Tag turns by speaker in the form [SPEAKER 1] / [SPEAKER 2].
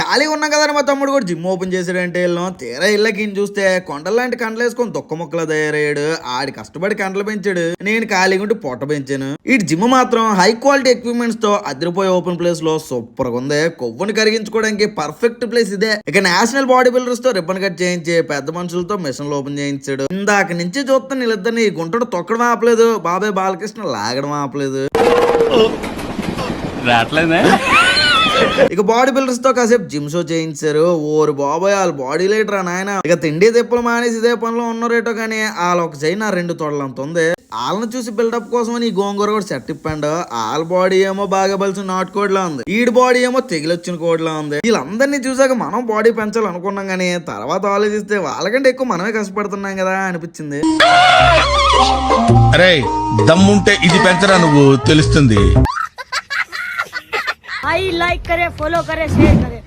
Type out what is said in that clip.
[SPEAKER 1] ఖాళీగా ఉన్నాం కదా మా తమ్ముడు కూడా. జిమ్ ఓపెన్ చేసాడంటే వెళ్ళాం. తీరా ఇళ్ళకి చూస్తే కొండలాంటి కండలు వేసుకొని దుక్క ముక్కలు తయారయ్యాడు. ఆడి కష్టపడి కండలు పెంచాడు. నేను ఖాళీగా ఉంటే పొట్ట పెంచాను. ఈ జిమ్ మాత్రం హై క్వాలిటీ ఎక్విప్మెంట్స్తో అదిరిపోయే ఓపెన్ ప్లేస్లో సూపర్గా ఉంది. కొవ్వుని కరిగించుకోవడానికి పర్ఫెక్ట్ ప్లేస్ ఇదే. ఇక నేషనల్ బాడీ బిల్డర్స్తో రిబ్బన్ కట్ చేయించి పెద్ద మనుషులతో మిషన్లు ఓపెన్ చేయించాడు. ఇందాక నుంచి చూస్తాను వీళ్ళిద్దరిని గుంటడు తొక్కడం ఆపలేదు. బాబాయ్ బాలకృష్ణ లాగడం ఆపలేదు.
[SPEAKER 2] రావట్లేదే?
[SPEAKER 1] ఇక బాడీ బిల్డర్స్తో కాసేపు జిమ్ షో చేయించారు. ఓరు బాబాయ్ వాళ్ళు బాడీ లేటరా నాయన. ఇక తిండి తిప్పలు మానేసి ఇదే పనిలో ఉన్నారేటో కానీ వాళ్ళు ఒక చైన్ రెండు తోడలంత ఉంది. వాళ్ళని చూసి బిల్డప్ కోసం ఈ గోంగూర కూడా సెట్ ఇప్పాడు. వాళ్ళ బాడీ ఏమో బాగా బలిసిన నాటుకోడిలా ఉంది. ఈడి బాడీ ఏమో తెగిలొచ్చిన కోడిలా ఉంది. వీళ్ళందరినీ చూసాక మనం బాడీ పెంచాలనుకున్నాం కానీ తర్వాత ఆలోచిస్తే వాళ్ళకంటే ఎక్కువ మనమే కష్టపడుతున్నాం కదా అనిపించింది.
[SPEAKER 3] అరే దమ్ముంటే ఇది పెంచరా నువ్వు? తెలుస్తుంది.
[SPEAKER 4] આઈ લાઈક કરે ફોલો કરે શેર કરે.